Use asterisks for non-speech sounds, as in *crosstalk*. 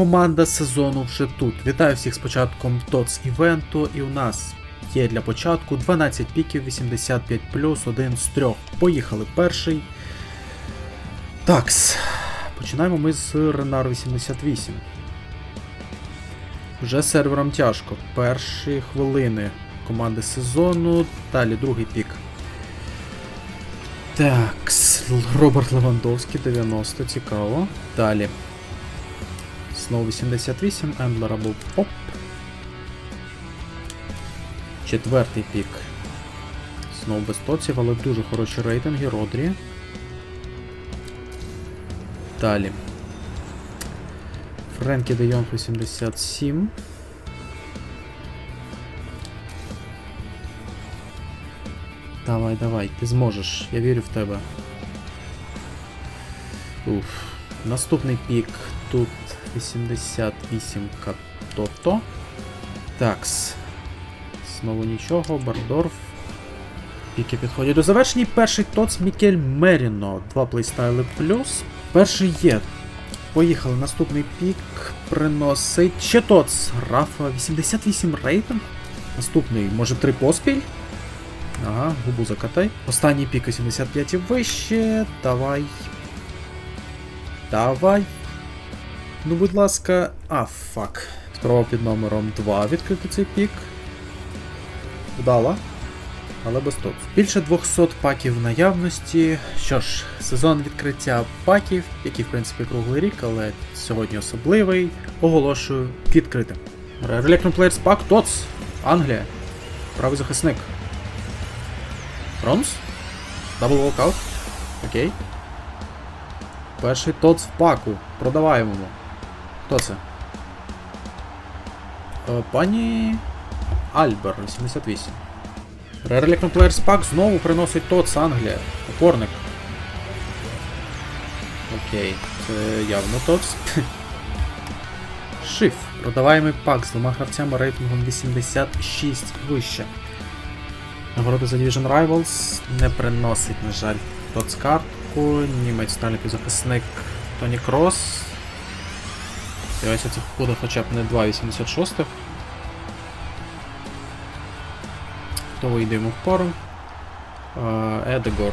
команда сезону вже тут. Вітаю всіх з початком ТОЦ івенту, і у нас є для початку 12 піків 85 плюс, один з трьох. Поїхали перший. Такс. Починаємо ми з Ренар 88. Вже сервером тяжко. Перші хвилини команди сезону. Далі другий пік. Так, Роберт Левандовський, 90, цікаво. Далі. Знову 88, Ендлера був оп. Четвертий пік. Знову без тоців, але дуже хороші рейтинги. Родрі. Далі. Френкі де Йонг 87. Давай, давай, ти зможеш. Я вірю в тебе. Уф. Наступний пік тут 88 Катото. Такс. Знову нічого, Бардорф. Піки підходять до завершення. Перший тоц Мікель Меріно. Два плейстайли плюс. Перший є. Поїхали. Наступний пік приносить ще тоц. Рафа 88 рейтинг. Наступний, може, три поспіль. Ага, губу закатай. Останній пік 85 і вище. Давай. Давай. Ну, будь ласка. А, фак. Спроба під номером 2 відкрити цей пік. Вдала. Але без тут. Більше 200 паків в наявності. Що ж, сезон відкриття паків, який, в принципі, круглий рік, але сьогодні особливий. Оголошую відкритим. Relectrum Players Pack TOTS. Англія. Правий захисник. Бронз? Дабл волкаут. Окей. Перший ТОЦ в паку. Продаваємо. Хто це? Е, Пані Альбер 88. Rare Electron Players Pack знову приносить ТОЦ Англія. Опорник. Окей, це явно ТОЦ. *laughs* Шиф. Продаваємий пак з двома гравцями рейтингом 86 вище. Нагороди за Division Rivals не приносить, на жаль, ТОЦ картку, німець далі захисник Тоні Крос. Сподіваюся, цих буде хоча б не 2,86. То вийдемо в пару. Е, Едегор.